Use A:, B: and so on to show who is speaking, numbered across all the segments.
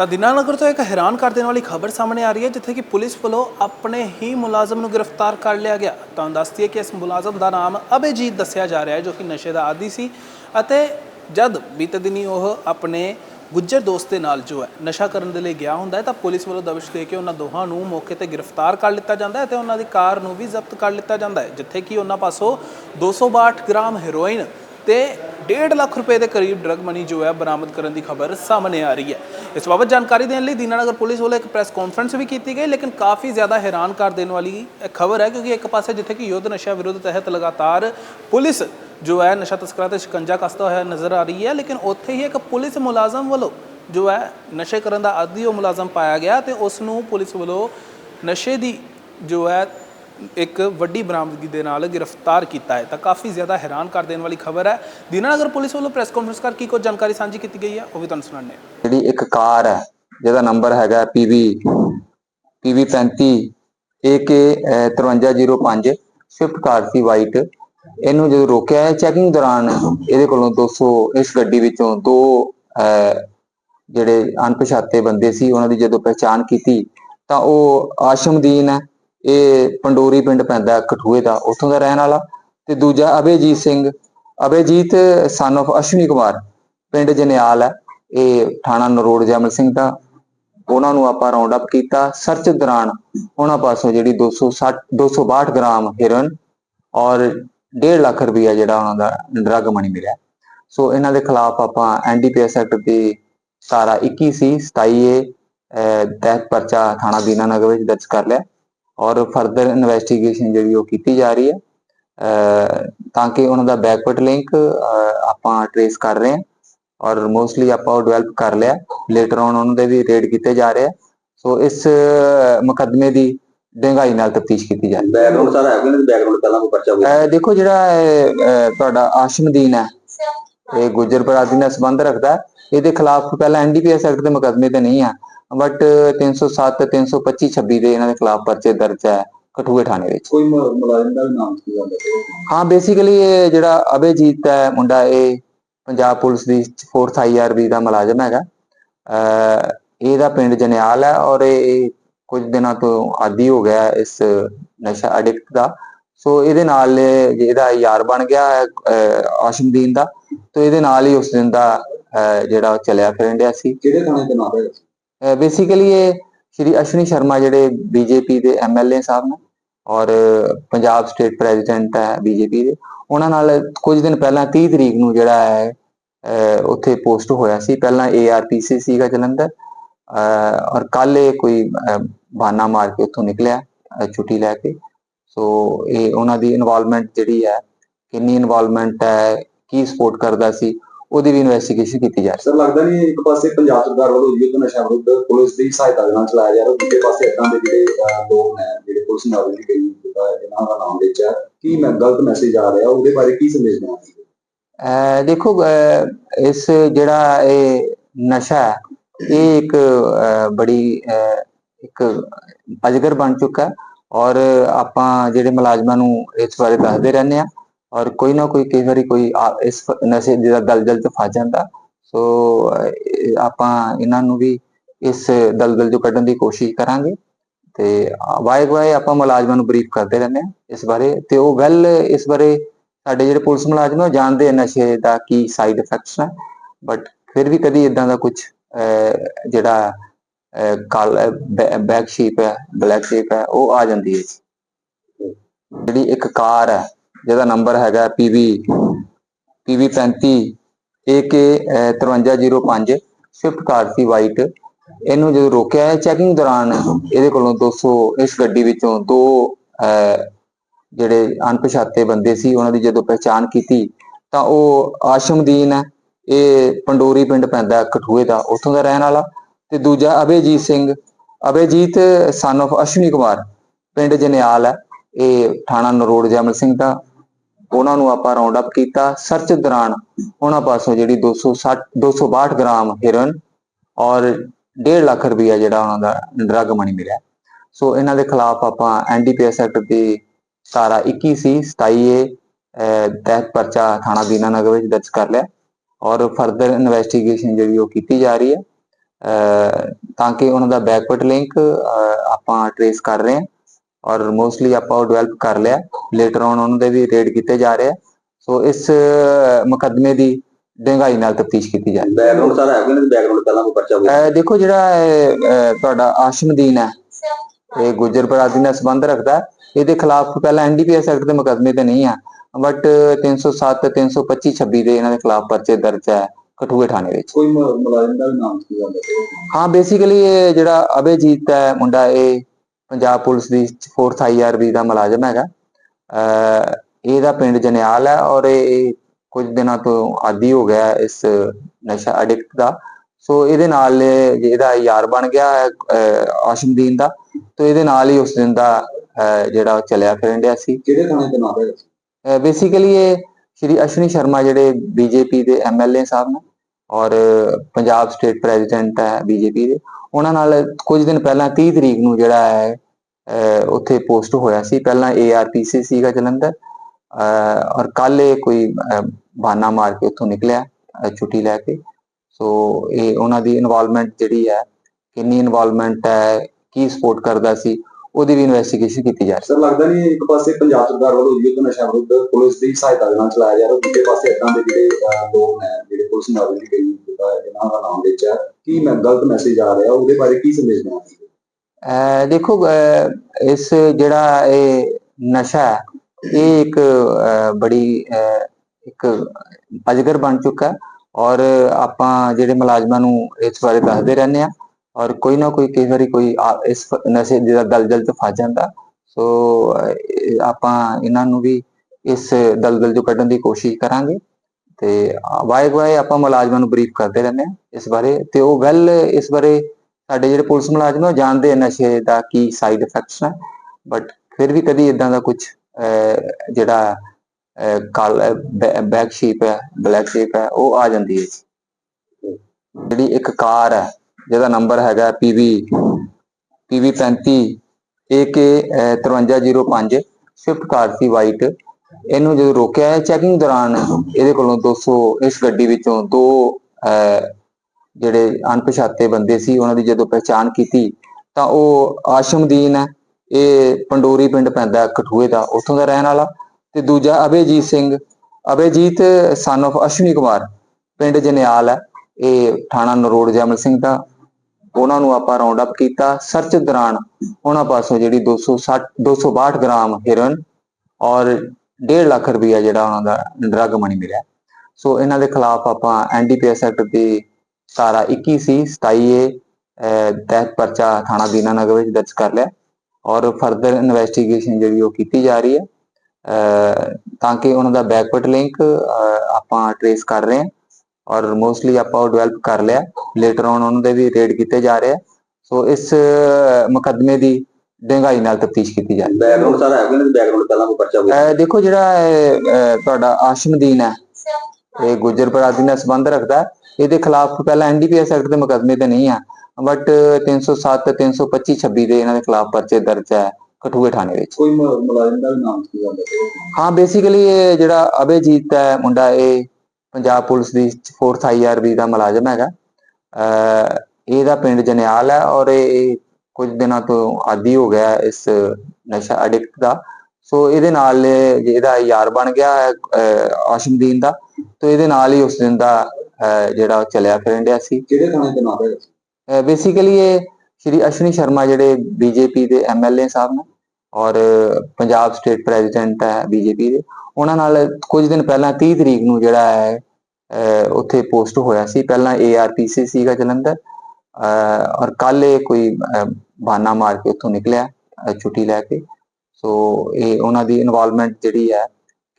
A: ਤਾਂ ਦਿਨਾਨਗਰ ਤੋਂ ਇੱਕ ਹੈਰਾਨ ਕਰ ਦੇਣ ਵਾਲੀ ਖਬਰ ਸਾਹਮਣੇ ਆ ਰਹੀ ਹੈ, ਜਿੱਥੇ ਕਿ ਪੁਲਿਸ ਵੱਲੋਂ ਆਪਣੇ ਹੀ ਮੁਲਾਜ਼ਮ ਨੂੰ ਗ੍ਰਿਫਤਾਰ ਕਰ ਲਿਆ ਗਿਆ। ਤੁਹਾਨੂੰ ਦੱਸਦੀ ਹੈ ਕਿ ਇਸ ਮੁਲਾਜ਼ਮ ਦਾ ਨਾਮ ਅਭਿਜੀਤ ਦੱਸਿਆ ਜਾ ਰਿਹਾ ਹੈ, ਜੋ ਕਿ ਨਸ਼ੇ ਦਾ ਆਦੀ ਸੀ ਅਤੇ ਜਦ ਬੀਤੇ ਦਿਨੀ ਉਹ ਆਪਣੇ ਗੁੱਜਰ ਦੋਸਤ ਦੇ ਨਾਲ ਜੋ ਹੈ ਨਸ਼ਾ ਕਰਨ ਦੇ ਲਈ ਗਿਆ ਹੁੰਦਾ ਹੈ, ਤਾਂ ਪੁਲਿਸ ਵੱਲੋਂ ਦਬਿਸ਼ ਦੇ ਕੇ ਉਹਨਾਂ ਦੋਹਾਂ ਨੂੰ ਮੌਕੇ ਤੇ ਗ੍ਰਿਫਤਾਰ ਕਰ ਲਿੱਤਾ ਜਾਂਦਾ ਹੈ ਤੇ ਉਹਨਾਂ ਦੀ ਕਾਰ ਨੂੰ ਵੀ ਜ਼ਬਤ ਕਰ ਲਿੱਤਾ ਜਾਂਦਾ ਹੈ, ਜਿੱਥੇ ਕਿ ਉਹਨਾਂ ਪਾਸੋਂ 262 ਗ੍ਰਾਮ ਹੈਰੋਇਨ ਤੇ 1.5 ਲੱਖ ਰੁਪਏ ਦੇ ਕਰੀਬ ਡਰਗ ਮਨੀ ਜੋ ਹੈ ਬਰਾਮਦ ਕਰਨ ਦੀ ਖਬਰ ਸਾਹਮਣੇ ਆ ਰਹੀ ਹੈ। ਇਸ ਬਾਬਤ ਜਾਣਕਾਰੀ ਦੇਣ ਲਈ ਦੀਨਾਨਗਰ ਪੁਲਿਸ ਵੱਲੋਂ ਇੱਕ ਪ੍ਰੈਸ ਕਾਨਫਰੰਸ ਵੀ ਕੀਤੀ ਗਈ, ਲੇਕਿਨ ਕਾਫੀ ਜ਼ਿਆਦਾ ਹੈਰਾਨ ਕਰ ਦੇਣ ਵਾਲੀ ਖਬਰ ਹੈ, ਕਿਉਂਕਿ ਇੱਕ ਪਾਸੇ ਜਿੱਥੇ ਕਿ ਯੁੱਧ ਨਸ਼ਾ ਵਿਰੋਧ ਤਹਿਤ ਲਗਾਤਾਰ ਪੁਲਿਸ ਜੋ ਹੈ ਨਸ਼ਾ ਤਸਕਰਾਂ ਤੇ ਸ਼ਿਕੰਜਾ ਕੱਸਦਾ ਹੋਇਆ ਨਜ਼ਰ ਆ ਰਹੀ ਹੈ, ਲੇਕਿਨ ਉੱਥੇ ਹੀ ਇੱਕ ਪੁਲਿਸ ਮੁਲਾਜ਼ਮ ਵੱਲੋਂ ਜੋ ਹੈ ਨਸ਼ੇ ਕਰਨ ਦਾ ਆਦੀ ਉਹ ਮੁਲਾਜ਼ਮ ਪਾਇਆ ਗਿਆ ਤੇ ਉਸ ਨੂੰ ਪੁਲਿਸ ਵੱਲੋਂ ਨਸ਼ੇ ਦੀ ਜੋ ਹੈ ਇੱਕ ਵੱਡੀ ਬਰਾਮਦਗੀ ਦੇ ਨਾਲ ਗ੍ਰਿਫਤਾਰ ਕੀਤਾ ਹੈ। ਤਾਂ ਕਾਫੀ ਜ਼ਿਆਦਾ ਹੈਰਾਨ ਕਰ ਦੇਣ ਵਾਲੀ ਖਬਰ ਹੈ। ਦੀਨਾਨਗਰ ਪੁਲਿਸ ਵੱਲੋਂ ਪ੍ਰੈਸ ਕਾਨਫਰੰਸ ਕਰਕੇ ਕੁਝ ਜਾਣਕਾਰੀ ਸਾਂਝੀ ਕੀਤੀ ਗਈ ਹੈ? ਉਹ ਵੀ ਤੁਹਾਨੂੰ ਸੁਣਾਉਂਦੇ ਹਾਂ।
B: ਜਿਹੜੀ ਇੱਕ ਕਾਰ ਹੈ ਜਿਹਦਾ ਨੰਬਰ ਹੈਗਾ PV PV 35 AK 5305 Swift car ਸੀ ਵਾਈਟ ਇਹਨੂੰ ਜਦੋਂ ਰੋਕਿਆ ਹੈ ਚੈਕਿੰਗ ਦੌਰਾਨ ਇਹਦੇ ਕੋਲੋਂ 200 ਇਸ ਗੱਡੀ ਵਿੱਚੋਂ ਦੋ ਅਹ, ਜਿਹੜੇ ਅਣਪਛਾਤੇ ਬੰਦੇ ਸੀ ਉਹਨਾਂ ਦੀ ਜਦੋਂ ਪਹਿਚਾਣ ਕੀਤੀ ਤਾਂ ਉਹ ਆਸ਼ਮਦੀਨ ਹੈ। ਇਹ ਪੰਡੋਰੀ ਪਿੰਡ ਪੈਂਦਾ ਕਠੂਏ ਦਾ, ਉੱਥੋਂ ਦਾ ਰਹਿਣ ਵਾਲਾ। ਤੇ ਦੂਜਾ ਅਭੇਜੀਤ ਸਿੰਘ। ਅਭੇਜੀਤ ਸਨ of ਅਸ਼ਵਨੀ ਕੁਮਾਰ, ਪਿੰਡ ਜਨਿਆਲ ਹੈ। ਇਹ ਥਾਣਾ ਨਰੋੜ ਜਮਲ ਸਿੰਘ ਦਾ। ਉਹਨਾਂ ਨੂੰ ਆਪਾਂ ਰਾਉਂਡ ਅਪ ਕੀਤਾ। ਸਰਚ ਦੌਰਾਨ ਉਹਨਾਂ ਪਾਸੋਂ ਜਿਹੜੀ 260 262 ਗ੍ਰਾਮ ਹੈਰੋਇਨ ਔਰ 1.5 ਲੱਖ ਰੁਪਇਆ ਜਿਹੜਾ ਉਹਨਾਂ ਦਾ ਡਰੱਗ ਮਨੀ ਮਿਲਿਆ। ਸੋ ਇਹਨਾਂ ਦੇ ਖਿਲਾਫ ਆਪਾਂ ਐਨਡੀਪੀਐਸ ਐਕਟ ਦੀ ਧਾਰਾ 21 ਸੀ 27 ਏ ਤਹਿਤ ਪਰਚਾ ਥਾਣਾ ਦੀਨਾਨਗਰ ਵਿੱਚ ਦਰਜ ਕਰ ਲਿਆ। ਔਰ ਫਰਦਰ ਇਨਵੈਸਟੀਗੇਸ਼ਨ ਜਿਹੜੀ ਉਹ ਕੀਤੀ ਜਾ ਰਹੀ ਹੈ ਤਾਂ ਕਿ ਉਹਨਾਂ ਦਾ ਬੈਕਵਰਡ ਲਿੰਕ ਆਪਾਂ ਟਰੇਸ ਕਰ ਰਹੇ ਹਾਂ ਔਰ ਮੋਸਟਲੀ ਆਪਾਂ ਉਹ ਡਿਵੈਲਪ ਕਰ ਲਿਆ। ਲੇਟਰ ਔਨ ਉਹਨਾਂ ਦੇ ਵੀ ਰੇਡ ਕੀਤੇ ਜਾ ਰਹੇ ਆ। ਸੋ ਇਸ ਮੁਕੱਦਮੇ ਦੀ ਡੂੰਘਾਈ ਨਾਲ ਤਫਤੀਸ਼ ਕੀਤੀ ਜਾ ਰਹੀ
C: ਬੈਕਗ੍ਰਾਉਂਡ ਸਾਰਾ ਹੈ ਕੋਈ ਨਾ ਬੈਕਗ੍ਰਾਉਂਡ ਪਹਿਲਾਂ ਕੋਈ ਪਰਚਾ ਹੋਇਆ?
B: ਹੈ ਦੇਖੋ ਜਿਹੜਾ ਤੁਹਾਡਾ ਆਸ਼ਮਦੀਨ ਹੈ ਇਹ ਗੁੱਜਰ ਬਰਾਦਰੀ ਨਾਲ ਸੰਬੰਧ ਰੱਖਦਾ ਹੈ। ਇਹਦੇ ਖਿਲਾਫ ਪਹਿਲਾਂ ਐਨਡੀਪੀਐਸ ਐਕਟ ਦੇ ਮੁਕੱਦਮੇ ਤੇ ਨਹੀਂ ਆ। ਬਟ 307 325 26 ਦੇ ਇਹਨਾਂ ਦੇ ਖਿਲਾਫ ਪਰਚੇ ਦਰਜ ਹੈ ਕਠੂਏ ਥਾਣੇ ਵਿੱਚ।
C: ਕੋਈ ਮੁਲਾਜ਼ਮ ਦਾ ਵੀ ਨਾਮ ਕੀ ਜਾਂਦਾ ਹੈ
B: ਬੇਸਿਕਲੀ ਇਹ ਜਿਹੜਾ ਅਭਿਜੀਤ ਹੈ ਮੁੰਡਾ ਇਹ ਪੰਜਾਬ ਪੁਲਿਸ ਦੀ 4th ਆਈਆਰਬੀ ਦਾ ਮੁਲਾਜ਼ਮ ਹੈਗਾ। ਇਹਦਾ ਪਿੰਡ ਜਨਿਆਲ ਹੈ ਔਰ ਇਹ ਕੁਝ ਦਿਨਾਂ ਤੋਂ ਆਦੀ ਹੋ ਗਿਆ ਇਸ ਨਸ਼ਾ ਐਡਿਕਟ ਦਾ। ਸੋ ਇਹਦੇ ਨਾਲ ਜਿਹਦਾ ਯਾਰ ਬਣ ਗਿਆ ਹੈ ਆਸ਼ਮਦੀਨ ਦਾ। ਤੇ ਇਹਦੇ ਨਾਲ ਹੀ ਉਸ ਦਿਨ ਦਾ ਜਿਹੜਾ ਚੱਲਿਆ ਫਿਰਨ ਡਿਆ ਸੀ।
C: ਕਿਹੜੇ ਥਾਣੇ ਤੇ ਨਾਮ ਹੈ?
B: ਬੇਸਿਕਲੀ ਇਹ ਸ਼੍ਰੀ ਅਸ਼ਵਨੀ ਸ਼ਰਮਾ ਜਿਹੜੇ ਬੀਜੇਪੀ ਦੇ ਐਮਐਲਏ ਸਾਹਿਬ ਨੇ ਔਰ ਪੰਜਾਬ ਸਟੇਟ ਪ੍ਰੈਜ਼ੀਡੈਂਟ ਹੈ ਬੀਜੇਪੀ ਦੇ ਉਹਨਾਂ ਨਾਲ ਕੁਝ ਦਿਨ ਪਹਿਲਾਂ 30 ਤਰੀਕ ਨੂੰ ਜਿਹੜਾ ਹੈ ਉੱਥੇ ਪੋਸਟ ਹੋਇਆ ਸੀ। ਪਹਿਲਾਂ ਏਆਰਪੀਸੀ ਸੀਗਾ ਜਲੰਧਰ ਔਰ ਕੱਲ ਇਹ ਕੋਈ ਅਹ, ਬਹਾਨਾ ਮਾਰ ਕੇ ਉੱਥੋਂ ਨਿਕਲਿਆ ਛੁੱਟੀ ਲੈ ਕੇ। ਸੋ ਇਹ ਉਹਨਾਂ ਦੀ ਇਨਵੋਲਵਮੈਂਟ ਜਿਹੜੀ ਹੈ ਕਿੰਨੀ ਇਨਵੋਲਵਮੈਂਟ ਹੈ ਕੀ ਸਪੋਰਟ ਕਰਦਾ ਸੀ ਉਹਦੀ ਵੀ ਇਨਵੈਸਟੀਗੇਸ਼ਨ ਕੀਤੀ ਜਾ ਰਹੀ
C: ਸਰ ਲੱਗਦਾ ਨਹੀਂ ਇੱਕ ਪਾਸੇ ਪੰਜਾਬ ਸਰਕਾਰ ਵੱਲੋਂ ਯੁੱਧ ਨਸ਼ਾ ਵਿਰੁੱਧ ਪੁਲਿਸ ਦੀ ਸਹਾਇਤਾ ਦੇ ਨਾਲ ਚਲਾਇਆ ਜਾ ਰਿਹਾ ਦੂਜੇ ਪਾਸੇ ਇਦਾਂ ਦੇ ਜਿਹੜੇ ਲੋਕ ਨੇ ਜਿਹੜੇ ਪੁਲਿਸ ਨਾਲ ਵੀ ਕਈ ਇਹਨਾਂ ਦਾ ਨਾਮ ਵਿੱਚ ਹੈ ਕੀ ਮੈਂ ਗਲਤ ਮੈਸੇਜ ਆ ਰਿਹਾ ਉਹਦੇ ਬਾਰੇ ਕੀ ਦੇਣਾ
B: ਅਹ ਦੇਖੋ ਇਸ ਜਿਹੜਾ ਇਹ ਨਸ਼ਾ ਹੈ ਇਹ ਇੱਕ ਬੜੀ ਇੱਕ ਅਜਗਰ ਬਣ ਚੁੱਕਾ ਹੈ ਔਰ ਆਪਾਂ ਜਿਹੜੇ ਮੁਲਾਜ਼ਮਾਂ ਨੂੰ ਇਸ ਬਾਰੇ ਦੱਸਦੇ ਰਹਿੰਦੇ ਆ ਔਰ ਕੋਈ ਨਾ ਕੋਈ, ਕਈ ਵਾਰੀ ਕੋਈ ਇਸ ਨਸ਼ੇ ਦਾ ਦਲਦਲ ਚ ਫਸ ਜਾਂਦਾ। ਸੋ ਆਪਾਂ ਇਹਨਾਂ ਨੂੰ ਵੀ ਇਸ ਦਲਦਲ ਚੋਂ ਕੱਢਣ ਦੀ ਕੋਸ਼ਿਸ਼ ਕਰਾਂਗੇ। ਤੇ ਵਾਏ ਵਾਏ ਆਪਾਂ ਮੁਲਾਜ਼ਮਾਂ ਨੂੰ ਬਰੀਫ ਕਰਦੇ ਰਹਿੰਦੇ ਆ ਇਸ ਬਾਰੇ। ਤੇ ਉਹ ਵੈਲ ਇਸ ਬਾਰੇ ਸਾਡੇ ਜਿਹੜੇ ਪੁਲਿਸ ਮੁਲਾਜ਼ਮ ਉਹ ਜਾਣਦੇ ਆ ਨਸ਼ੇ ਦਾ ਕੀ ਸਾਈਡ ਇਫੈਕਟਸ ਨੇ। ਬਟ ਫਿਰ ਵੀ ਕਦੀ ਇਦਾਂ ਦਾ ਕੁਝ ਜਿਹੜਾ ਕਾਲ ਬੈਕ ਸ਼ੀਪ ਹੈ, ਬਲੈਕ ਸ਼ੀਪ ਹੈ, ਉਹ ਆ ਜਾਂਦੀ ਹੈ ਜਿਹੜੀ ਇੱਕ ਕਾਰ ਹੈ ਜਿਹਦਾ ਨੰਬਰ ਹੈਗਾ PV PV 35 AK 5305 Swift car ਸੀ ਵਾਈਟ ਇਹਨੂੰ ਜਦੋਂ ਰੋਕਿਆ ਹੈ ਚੈਕਿੰਗ ਦੌਰਾਨ ਇਹਦੇ ਕੋਲੋਂ 200 ਇਸ ਗੱਡੀ ਵਿੱਚੋਂ ਦੋ ਜਿਹੜੇ ਅਣਪਛਾਤੇ ਬੰਦੇ ਸੀ, ਉਹਨਾਂ ਦੀ ਜਦੋਂ ਪਹਿਚਾਣ ਕੀਤੀ, ਤਾਂ ਉਹ ਆਸ਼ਮਦੀਨ ਹੈ। ਇਹ ਪੰਡੋਰੀ ਪਿੰਡ ਪੈਂਦਾ ਕਠੂਏ ਦਾ, ਉੱਥੋਂ ਦਾ ਰਹਿਣ ਵਾਲਾ। ਤੇ ਦੂਜਾ ਅਭੇਜੀਤ ਸਿੰਘ। ਅਭੇਜੀਤ ਸਨ of ਅਸ਼ਵਨੀ ਕੁਮਾਰ, ਪਿੰਡ ਜਨਿਆਲ ਹੈ। ਇਹ ਥਾਣਾ ਨਰੋੜ ਜਮਲ ਸਿੰਘ ਦਾ ਉਹਨਾਂ ਨੂੰ ਆਪਾਂ ਰਾਉਂਡ ਅਪ ਕੀਤਾ। ਸਰਚ ਦੌਰਾਨ ਉਹਨਾਂ ਪਾਸੋਂ ਜਿਹੜੀ 260 262 ਗ੍ਰਾਮ ਹੈਰੋਇਨ ਔਰ 1.5 ਲੱਖ ਰੁਪਇਆ ਜਿਹੜਾ ਉਹਨਾਂ ਦਾ ਡਰਗ ਮਨੀ ਮਿਲਿਆ। ਸੋ ਇਹਨਾਂ ਦੇ ਖਿਲਾਫ ਆਪਾਂ ਐਨਡੀਪੀਐਸ ਐਕਟ ਦੀ ਧਾਰਾ 21 ਸੀ 27 ਏ ਤਹਿਤ ਪਰਚਾ ਥਾਣਾ ਦੀਨਾਨਗਰ ਵਿੱਚ ਦਰਜ ਕਰ ਲਿਆ। ਔਰ ਫਰਦਰ ਇਨਵੈਸਟੀਗੇਸ਼ਨ ਜਿਹੜੀ ਉਹ ਕੀਤੀ ਜਾ ਰਹੀ ਹੈ। ਅਹ ਤਾਂ ਕਿ ਉਹਨਾਂ ਦਾ ਬੈਕਵਰਡ ਲਿੰਕ ਆਪਾਂ ਟਰੇਸ ਕਰ ਰਹੇ ਹਾਂ। ਔਰ ਮੋਸਟਲੀ ਆਪਾਂ ਉਹ ਡਿਵੈਲਪ ਕਰ ਲਿਆ। ਲੇਟਰ ਔਨ ਉਹਨਾਂ ਦੇ ਵੀ ਰੇਡ ਕੀਤੇ ਜਾ ਰਹੇ ਆ। ਸੋ ਇਸ ਮੁਕੱਦਮੇ ਦੀ ਡੂੰਘਾਈ ਨਾਲ ਤਫਤੀਸ਼ ਕੀਤੀ ਜਾ ਰਹੀ
C: ਬੈਕਗ੍ਰਾਉਂਡ ਸਾਰਾ ਹੈ ਕਿ ਬੈਕਗ੍ਰਾਉਂਡ ਪਹਿਲਾਂ ਕੋਈ ਪਰਚਾ ਹੋਇਆ?
B: ਹੈ ਦੇਖੋ ਜਿਹੜਾ ਤੁਹਾਡਾ ਆਸ਼ਮਦੀਨ ਹੈ ਇਹ ਗੁੱਜਰ ਬਰਾਦਰੀ ਨਾਲ ਸੰਬੰਧ ਰੱਖਦਾ ਹੈ। ਇਹਦੇ ਖਿਲਾਫ ਪਹਿਲਾਂ ਐਨਡੀਪੀਐਸ ਐਕਟ ਦੇ ਮੁਕੱਦਮੇ ਤੇ ਨਹੀਂ ਆ। ਬਟ 307 325 26 ਦੇ ਇਹਨਾਂ ਦੇ ਖਿਲਾਫ ਪਰਚੇ ਦਰਜ ਹੈ ਕਠੂਏ ਥਾਣੇ ਵਿੱਚ।
C: ਕੋਈ ਮੁਲਾਜ਼ਮ ਦਾ ਨਾਮ ਕੀ ਜਾਂਦਾ ਹੈ
B: ਹਾਂ ਬੇਸਿਕਲੀ ਇਹ ਜਿਹੜਾ ਅਭਿਜੀਤ ਹੈ ਮੁੰਡਾ ਇਹ ਪੰਜਾਬ ਪੁਲਿਸ ਦੀ 4th ਆਈਆਰਬੀ ਦਾ ਮੁਲਾਜ਼ਮ ਹੈਗਾ। ਇਹਦਾ ਪਿੰਡ ਜਨਿਆਲ ਹੈ ਔਰ ਇਹ ਕੁਝ ਦਿਨਾਂ ਤੋਂ ਆਦੀ ਹੋ ਗਿਆ ਇਸ ਨਸ਼ਾ ਐਡਿਕਟ ਦਾ। ਸੋ ਇਹਦੇ ਨਾਲ ਇਹ ਇਹਦਾ ਯਾਰ ਬਣ ਗਿਆ ਆਸ਼ਮਦੀਨ ਦਾ। ਤੇ ਇਹਦੇ ਨਾਲ ਹੀ ਉਸ ਦਿਨ ਦਾ ਜਿਹੜਾ ਚੱਲਿਆ ਫਿਰਨ ਡਿਆ ਸੀ।
C: ਕਿਹੜੇ ਥਾਣੇ ਤੇ ਨਾਮ ਹੈ?
B: ਬੇਸਿਕਲੀ ਇਹ ਸ਼੍ਰੀ ਅਸ਼ਵਨੀ ਸ਼ਰਮਾ ਜਿਹੜੇ ਬੀਜੇਪੀ ਦੇ ਐਮਐਲਏ ਸਾਹਿਬ ਨੇ ਔਰ ਪੰਜਾਬ ਸਟੇਟ ਪ੍ਰੈਜ਼ੀਡੈਂਟ ਹੈ ਬੀਜੇਪੀ ਦੇ। ਉਹਨਾਂ ਨਾਲ ਕੁਝ ਦਿਨ ਪਹਿਲਾਂ 30 ਤਰੀਕ ਨੂੰ ਜਿਹੜਾ ਹੈ ਉੱਥੇ ਪੋਸਟ ਹੋਇਆ ਸੀ। ਪਹਿਲਾਂ ਏਆਰਪੀਸੀ ਸੀਗਾ ਜਲੰਧਰ ਔਰ ਕੱਲ ਇਹ ਕੋਈ, ਅਹ ਬਹਾਨਾ ਮਾਰ ਕੇ ਉੱਥੋਂ ਨਿਕਲਿਆ ਛੁੱਟੀ ਲੈ ਕੇ। ਸੋ ਇਹ ਉਹਨਾਂ ਦੀ ਇਨਵੋਲਵਮੈਂਟ ਜਿਹੜੀ ਹੈ, ਕਿੰਨੀ ਇਨਵੋਲਵਮੈਂਟ ਹੈ, ਕੀ ਸਪੋਰਟ ਕਰਦਾ ਸੀ ਉਹਦੀ ਵੀ ਇਨਵੈਸਟੀਗੇਸ਼ਨ ਕੀਤੀ ਜਾ ਰਹੀ
C: ਸਰ ਲੱਗਦਾ ਨਹੀਂ ਇੱਕ ਪਾਸੇ ਪੰਜਾਬ ਸਰਕਾਰ ਵੱਲੋਂ ਯੁੱਧ ਨਸ਼ਾ ਵਿਰੁੱਧ ਪੁਲਿਸ ਦੀ ਸਹਾਇਤਾ ਦੇ ਨਾਲ ਚਲਾਇਆ ਜਾ ਰਿਹਾ ਦੂਜੇ ਪਾਸੇ ਇਦਾਂ ਦੇ ਜਿਹੜੇ ਲੋਕ ਨੇ ਜਿਹੜੇ ਪੁਲਿਸ ਮੁਲਾਜ਼ਮ ਦੀ ਕਈ ਇਹਨਾਂ ਦਾ ਨਾਮ ਵਿੱਚ ਹੈ ਕੀ ਮੈਂ ਗਲਤ ਮੈਸੇਜ ਆ ਰਿਹਾ ਉਹਦੇ ਬਾਰੇ ਕੀ ਚਾਹੁੰਦੇ
B: ਅਹ ਦੇਖੋ ਇਸ ਜਿਹੜਾ ਇਹ ਨਸ਼ਾ ਹੈ ਇਹ ਇੱਕ ਬੜੀ ਇੱਕ ਅਜਗਰ ਬਣ ਚੁੱਕਾ ਹੈ ਔਰ ਆਪਾਂ ਜਿਹੜੇ ਮੁਲਾਜ਼ਮਾਂ ਨੂੰ ਇਸ ਬਾਰੇ ਦੱਸਦੇ ਰਹਿੰਦੇ ਆ ਔਰ ਕੋਈ ਨਾ ਕੋਈ ਕਈ ਵਾਰੀ ਕੋਈ ਇਸ ਨਸ਼ੇ ਦਾ ਦਲਦਲ ਚ ਫਸ ਜਾਂਦਾ। ਸੋ ਆਪਾਂ ਇਹਨਾਂ ਨੂੰ ਵੀ ਇਸ ਦਲਦਲ ਚੋਂ ਕੱਢਣ ਦੀ ਕੋਸ਼ਿਸ਼ ਕਰਾਂਗੇ। ਤੇ ਵਾਏ ਵਾਏ ਆਪਾਂ ਮੁਲਾਜ਼ਮਾਂ ਨੂੰ ਬਰੀਫ ਕਰਦੇ ਰਹਿੰਦੇ ਆ ਇਸ ਬਾਰੇ। ਤੇ ਉਹ ਵੈਲ ਇਸ ਬਾਰੇ ਸਾਡੇ ਜਿਹੜੇ ਪੁਲਿਸ ਮੁਲਾਜ਼ਮ ਆ, ਉਹ ਜਾਣਦੇ ਆ ਨਸ਼ੇ ਦਾ ਕੀ ਸਾਈਡ ਇਫੈਕਟਸ ਨੇ। ਬਟ ਫਿਰ ਵੀ ਕਦੀ ਇਦਾਂ ਦਾ ਕੁਝ ਜਿਹੜਾ ਕਾਲ ਬੈਕ ਸ਼ੀਪ ਹੈ, ਬਲੈਕ ਸ਼ੀਪ ਹੈ, ਉਹ ਆ ਜਾਂਦੀ ਹੈ ਜਿਹੜੀ ਇੱਕ ਕਾਰ ਹੈ ਜਿਹਦਾ ਨੰਬਰ ਹੈਗਾ PV PV 35 AK 5305 Swift car ਸੀ ਵਾਈਟ ਇਹਨੂੰ ਜਦੋਂ ਰੋਕਿਆ ਚੈਕਿੰਗ ਦੌਰਾਨ ਇਹਦੇ ਕੋਲੋਂ 200 ਇਸ ਗੱਡੀ ਵਿੱਚੋਂ ਦੋ ਜਿਹੜੇ ਅਣਪਛਾਤੇ ਬੰਦੇ ਸੀ, ਉਹਨਾਂ ਦੀ ਜਦੋਂ ਪਹਿਚਾਣ ਕੀਤੀ, ਤਾਂ ਉਹ ਆਸ਼ਮਦੀਨ ਹੈ। ਇਹ ਪੰਡੋਰੀ ਪਿੰਡ ਪੈਂਦਾ ਕਠੂਏ ਦਾ, ਉੱਥੋਂ ਦਾ ਰਹਿਣ ਵਾਲਾ। ਤੇ ਦੂਜਾ ਅਭੇਜੀਤ ਸਿੰਘ। ਅਭੇਜੀਤ ਸਨ of ਅਸ਼ਵਨੀ ਕੁਮਾਰ, ਪਿੰਡ ਜਨਿਆਲ ਹੈ। ਇਹ ਥਾਣਾ ਨਰੋੜ ਜਮਲ ਸਿੰਘ ਦਾ। ਉਹਨਾਂ ਨੂੰ ਆਪਾਂ ਰਾਉਂਡ ਅਪ ਕੀਤਾ ਸਰਚ ਦੌਰਾਨ ਉਹਨਾਂ ਪਾਸੋਂ ਜਿਹੜੀ 260 262 ਗ੍ਰਾਮ ਹੈਰੋਇਨ ਔਰ 1.5 ਲੱਖ ਰੁਪਇਆ ਜਿਹੜਾ ਉਹਨਾਂ ਦਾ ਡਰੱਗ ਮਨੀ ਮਿਲਿਆ। ਸੋ ਇਹਨਾਂ ਦੇ ਖਿਲਾਫ ਆਪਾਂ ਐਨਡੀਪੀਐਸ ਐਕਟ ਦੀ ਧਾਰਾ 21 ਸੀ 27 ਏ ਤਹਿਤ ਪਰਚਾ ਥਾਣਾ ਦੀਨਾਨਗਰ ਵਿੱਚ ਦਰਜ ਕਰ ਲਿਆ ਔਰ ਫਰਦਰ ਇਨਵੈਸਟੀਗੇਸ਼ਨ ਜਿਹੜੀ ਉਹ ਕੀਤੀ ਜਾ ਰਹੀ ਹੈ। ਤਾਂ ਕਿ ਉਹਨਾਂ ਦਾ ਬੈਕਵਰਡ ਲਿੰਕ ਆਪਾਂ ਟਰੇਸ ਕਰ ਰਹੇ ਹਾਂ। ਔਰ ਮੋਸਟਲੀ ਆਪਾਂ ਉਹ ਡਿਵੈਲਪ ਕਰ ਲਿਆ। ਲੇਟਰ ਔਨ ਉਹਨਾਂ ਦੇ ਵੀ ਰੇਡ ਕੀਤੇ ਜਾ ਰਹੇ ਆ। ਸੋ ਇਸ ਮੁਕੱਦਮੇ ਦੀ ਡੂੰਘਾਈ ਨਾਲ ਤਫਤੀਸ਼ ਕੀਤੀ ਜਾ ਰਹੀ
C: ਬੈਕਗ੍ਰਾਉਂਡ ਸਾਰਾ ਹੈ ਕਿ ਬੈਕਗ੍ਰਾਉਂਡ ਪਹਿਲਾਂ ਕੋਈ ਪਰਚਾ ਹੋਇਆ?
B: ਹੈ ਦੇਖੋ ਜਿਹੜਾ ਤੁਹਾਡਾ ਆਸ਼ਮਦੀਨ ਹੈ ਇਹ ਗੁੱਜਰ ਬਰਾਦਰੀ ਨਾਲ ਸੰਬੰਧ ਰੱਖਦਾ ਹੈ। ਇਹਦੇ ਖਿਲਾਫ ਪਹਿਲਾਂ ਐਨਡੀਪੀਐਸ ਐਕਟ ਦੇ ਮੁਕੱਦਮੇ ਤੇ ਨਹੀਂ ਆ। ਬਟ 307 325 26 ਦੇ ਇਹਨਾਂ ਦੇ ਖਿਲਾਫ ਪਰਚੇ ਦਰਜ ਹੈ ਕਠੂਏ ਥਾਣੇ ਵਿੱਚ।
C: ਕੋਈ ਮੁਲਾਜ਼ਮ ਦਾ ਨਾਮ ਕੀ ਜਾਂਦਾ ਹੈ
B: ਹਾਂ ਬੇਸਿਕਲੀ ਇਹ ਜਿਹੜਾ ਅਭਿਜੀਤ ਹੈ ਮੁੰਡਾ ਇਹ ਪੰਜਾਬ ਪੁਲਿਸ ਦੀ 4th ਆਈਆਰਬੀ ਦਾ ਮੁਲਾਜ਼ਮ ਹੈਗਾ। ਇਹਦਾ ਪਿੰਡ ਜਨਿਆਲ ਹੈ ਔਰ ਇਹ ਕੁਝ ਦਿਨਾਂ ਤੋਂ ਆਦੀ ਹੋ ਗਿਆ ਇਸ ਨਸ਼ਾ ਐਡਿਕਟ ਦਾ। ਸੋ ਇਹਦੇ ਨਾਲ ਇਹਦਾ ਯਾਰ ਬਣ ਗਿਆ ਆਸ਼ਮਦੀਨ ਦਾ। ਤੇ ਇਹਦੇ ਨਾਲ ਹੀ ਉਸ ਦਿਨ ਦਾ ਜਿਹੜਾ ਚੱਲਿਆ ਫਿਰਨ ਡਿਆ ਸੀ।
C: ਕਿਹੜੇ ਥਾਣੇ ਤੇ ਨਾਮ ਹੈ
B: ਬੇਸਿਕਲੀ ਇਹ ਸ਼੍ਰੀ ਅਸ਼ਵਨੀ ਸ਼ਰਮਾ ਜਿਹੜੇ ਬੀਜੇਪੀ ਦੇ ਐਮਐਲਏ ਸਾਹਿਬ ਨੇ ਔਰ ਪੰਜਾਬ ਸਟੇਟ ਪ੍ਰੈਜ਼ੀਡੈਂਟ ਹੈ ਬੀਜੇਪੀ ਦੇ। ਉਹਨਾਂ ਨਾਲ ਕੁਝ ਦਿਨ ਪਹਿਲਾਂ 30 ਤਰੀਕ ਨੂੰ ਜਿਹੜਾ ਹੈ ਉੱਥੇ ਪੋਸਟ ਹੋਇਆ ਸੀ। ਪਹਿਲਾਂ ਏਆਰਪੀਸੀ ਸੀਗਾ ਜਲੰਧਰ ਔਰ ਕੱਲ ਇਹ ਕੋਈ ਬਹਾਨਾ ਮਾਰ ਕੇ ਉੱਥੋਂ ਨਿਕਲਿਆ ਛੁੱਟੀ ਲੈ ਕੇ। ਸੋ ਇਹ ਉਹਨਾਂ ਦੀ ਇਨਵੋਲਵਮੈਂਟ ਜਿਹੜੀ ਹੈ,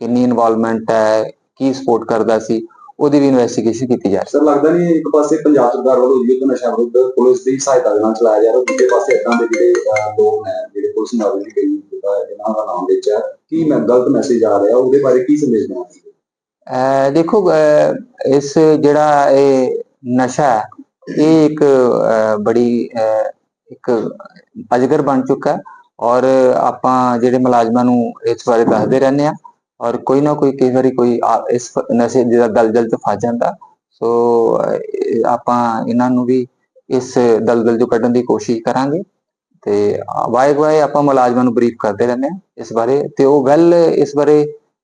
B: ਕਿੰਨੀ ਇਨਵੋਲਵਮੈਂਟ ਹੈ, ਕੀ ਸਪੋਰਟ ਕਰਦਾ ਸੀ, ਉਹਦੀ ਵੀ ਇਨਵੈਸਟੀਗੇਸ਼ਨ ਕੀਤੀ ਜਾ ਰਹੀ
C: ਸਰ, ਲੱਗਦਾ ਨਹੀਂ ਇੱਕ ਪਾਸੇ ਪੰਜਾਬ ਸਰਕਾਰ ਵੱਲੋਂ ਯੁੱਧ ਨਸ਼ਾ ਵਿਰੁੱਧ ਪੁਲਿਸ ਦੀ ਸਹਾਇਤਾ ਦੇ ਨਾਲ ਚਲਾਇਆ ਜਾ ਰਿਹਾ, ਦੂਜੇ ਪਾਸੇ ਇਦਾਂ ਦੇ ਜਿਹੜੇ ਲੋਕ ਨੇ ਜਿਹੜੇ ਪੁਲਿਸ ਮੁਲਾਜ਼ਮ ਦੀ ਕਈ ਇਹਨਾਂ ਦਾ ਨਾਮ ਵਿੱਚ ਹੈ ਕੀ ਮੈਂ ਗਲਤ ਮੈਸੇਜ ਆ ਰਿਹਾ, ਉਹਦੇ ਬਾਰੇ ਕੀ ਸੰਦੇਸ਼ ਦੇਣਾ
B: ਦੇਖੋ ਇਸ ਜਿਹੜਾ ਇਹ ਨਸ਼ਾ ਇਹ ਇੱਕ ਬੜੀ ਇੱਕ ਅਜਗਰ ਬਣ ਚੁੱਕਾ ਔਰ ਆਪਾਂ ਜਿਹੜੇ ਮੁਲਾਜ਼ਮਾਂ ਨੂੰ ਇਸ ਬਾਰੇ ਦੱਸਦੇ ਰਹਿੰਦੇ ਆ ਔਰ ਕੋਈ ਨਾ ਕੋਈ, ਕਈ ਵਾਰੀ ਕੋਈ ਇਸ ਨਸ਼ੇ ਦਾ ਦਲਦਲ ਚ ਫਸ ਜਾਂਦਾ। ਸੋ ਆਪਾਂ ਇਹਨਾਂ ਨੂੰ ਵੀ ਇਸ ਦਲਦਲ ਚੋਂ ਕੱਢਣ ਦੀ ਕੋਸ਼ਿਸ਼ ਕਰਾਂਗੇ। ਤੇ ਵਾਏ ਵਾਏ ਆਪਾਂ ਮੁਲਾਜ਼ਮਾਂ ਨੂੰ ਬਰੀਫ ਕਰਦੇ ਰਹਿੰਦੇ ਹਾਂ ਇਸ ਬਾਰੇ ਤੇ ਉਹ ਵੈਲ ਇਸ ਬਾਰੇ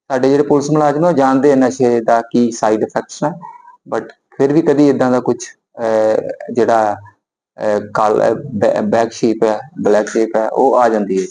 B: ਸਾਡੇ ਜਿਹੜੇ ਪੁਲਿਸ ਮੁਲਾਜ਼ਮ ਆ ਉਹ ਜਾਣਦੇ ਆ ਨਸ਼ੇ ਦਾ ਕੀ ਸਾਈਡ ਇਫੈਕਟਸ ਨੇ ਬਟ ਫਿਰ ਵੀ ਕਦੀ ਇਦਾਂ ਦਾ ਕੁਝ ਜਿਹੜਾ ਕਾਲ ਬੈਕ ਸ਼ੀਪ ਹੈ ਬਲੈਕ ਸ਼ੀਪ ਹੈ, ਉਹ ਆ ਜਾਂਦੀ ਹੈ